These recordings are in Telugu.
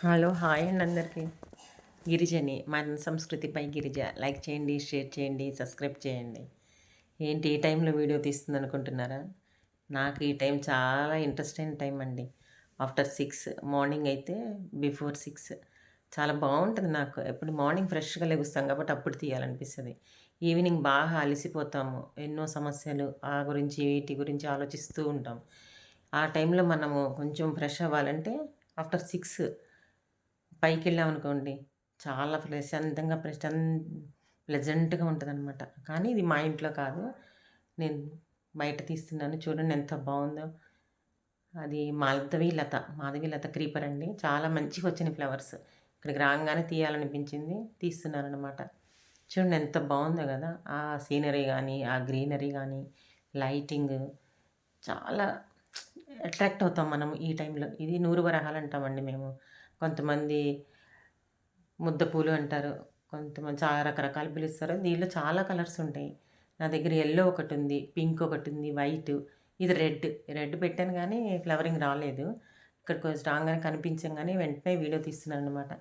హలో హాయ్ అండి అందరికీ. గిరిజని మన సంస్కృతిపై గిరిజ. లైక్ చేయండి షేర్ చేయండి సబ్స్క్రైబ్ చేయండి. ఏంటి ఈ టైంలో వీడియో తీస్తుంది అనుకుంటున్నారా? నాకు ఈ టైం చాలా ఇంట్రెస్ట్ అయిన టైం అండి. ఆఫ్టర్ సిక్స్ మార్నింగ్ అయితే బిఫోర్ సిక్స్. చాలా బాగుంటుంది నాకు. ఎప్పుడు మార్నింగ్ ఫ్రెష్గా లెగుస్తాం కాబట్టి అప్పుడు తీయాలనిపిస్తుంది. ఈవినింగ్ బాగా అలసిపోతాము. ఎన్నో సమస్యలు ఆ గురించి వీటి గురించి ఆలోచిస్తూ ఉంటాం. ఆ టైంలో మనము కొంచెం ఫ్రెష్ అవ్వాలంటే ఆఫ్టర్ సిక్స్ పైకి వెళ్ళామనుకోండి చాలా ప్రశాంతంగా ప్రశాంత ప్లెజెంట్గా ఉంటుందన్నమాట కానీ ఇది మా ఇంట్లో కాదు. నేను బయట తీస్తున్నాను. చూడండి ఎంత బాగుందో. అది మాధవి లత మాధవి లత క్రీపర్ అండి. చాలా మంచిగా వచ్చినాయి ఫ్లవర్స్. ఇక్కడికి రాగానే తీయాలనిపించింది. తీస్తున్నాను అనమాట చూడండి ఎంత బాగుందో కదా. ఆ సీనరీ కానీ ఆ గ్రీనరీ కానీ లైటింగ్ చాలా అట్రాక్ట్ అవుతాం మనం ఈ టైంలో. ఇది నూరు వరహాలు అంటామండి మేము. కొంతమంది ముద్ద పూలు అంటారు. కొంతమంది చాలా రకరకాలు పిలుస్తారు. దీనిలో చాలా కలర్స్ ఉంటాయి. నా దగ్గర ఎల్లో ఒకటి ఉంది పింక్ ఒకటి ఉంది వైట్. ఇది రెడ్. రెడ్ పెట్టాను కానీ ఫ్లవరింగ్ రాలేదు. ఇక్కడికి స్ట్రాంగ్గానే కనిపించగానే వెంటనే వీడియో తీస్తున్నాను అనమాట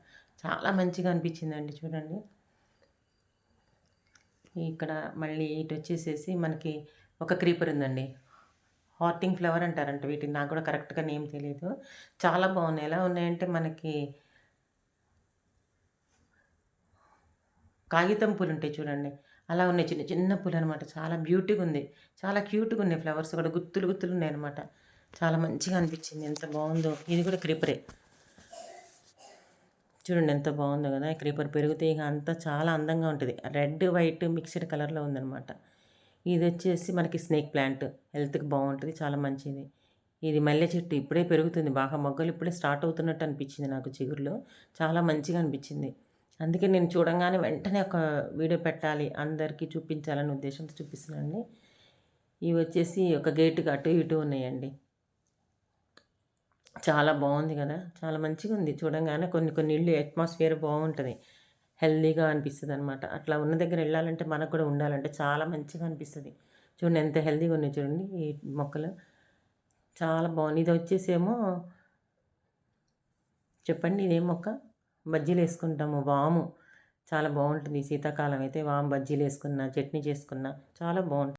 చాలా మంచిగా అనిపించిందండి చూడండి. ఇక్కడ మళ్ళీ ఇటు వచ్చేసేసి మనకి ఒక క్రీపర్ ఉందండి. హార్టింగ్ ఫ్లవర్ అంటారంట వీటిని. నాకు కూడా కరెక్ట్గా నేమ్ తెలియదు చాలా బాగున్నాయి. ఎలా ఉన్నాయంటే మనకి కాగితం పూలు ఉంటాయి చూడండి. అలా ఉన్నాయి. చిన్న చిన్న పూలు అనమాట చాలా బ్యూటీగా ఉంది. చాలా క్యూట్గా ఉన్నాయి ఫ్లవర్స్ కూడా. గుత్తులు గుత్తులు ఉన్నాయి అనమాట చాలా మంచిగా అనిపించింది. ఎంత బాగుందో. ఇది కూడా క్రీపరే చూడండి ఎంత బాగుందో కదా. క్రీపర్ పెరిగితే ఇక అంతా చాలా అందంగా ఉంటుంది. రెడ్ వైట్ మిక్స్డ్ కలర్లో ఉందనమాట ఇది వచ్చేసి మనకి స్నేక్ ప్లాంట్. హెల్త్కి బాగుంటుంది చాలా మంచిది. ఇది మల్లె చెట్టు ఇప్పుడే పెరుగుతుంది. బాగా మొగ్గలు ఇప్పుడే స్టార్ట్ అవుతున్నట్టు అనిపించింది నాకు చిగురులో. చాలా మంచిగా అనిపించింది. అందుకే నేను చూడంగానే వెంటనే ఒక వీడియో పెట్టాలి. అందరికీ చూపించాలనే ఉద్దేశంతో చూపిస్తున్నానండి. ఇవి వచ్చేసి ఒక గేటుకి అటు ఇటు ఉన్నాయండి. చాలా బాగుంది కదా? చాలా మంచిగా ఉంది చూడంగానే కొన్ని కొన్ని ఇల్లు అట్మాస్ఫియర్ బాగుంటుంది. హెల్దీగా అనిపిస్తుంది అనమాట అట్లా ఉన్న దగ్గర వెళ్ళాలంటే మనకు కూడా ఉండాలంటే చాలా మంచిగా అనిపిస్తుంది. చూడండి ఎంత హెల్దీగా ఉన్నాయి చూడండి ఈ మొక్కలు. చాలా బాగుంది. ఇది వచ్చేసేమో చెప్పండి ఇదేం మొక్క? బజ్జీలు వేసుకుంటాము. వాము. చాలా బాగుంటుంది. శీతాకాలం అయితే వాము బజ్జీలు వేసుకున్న చట్నీ చేసుకున్న చాలా బాగుంటుంది.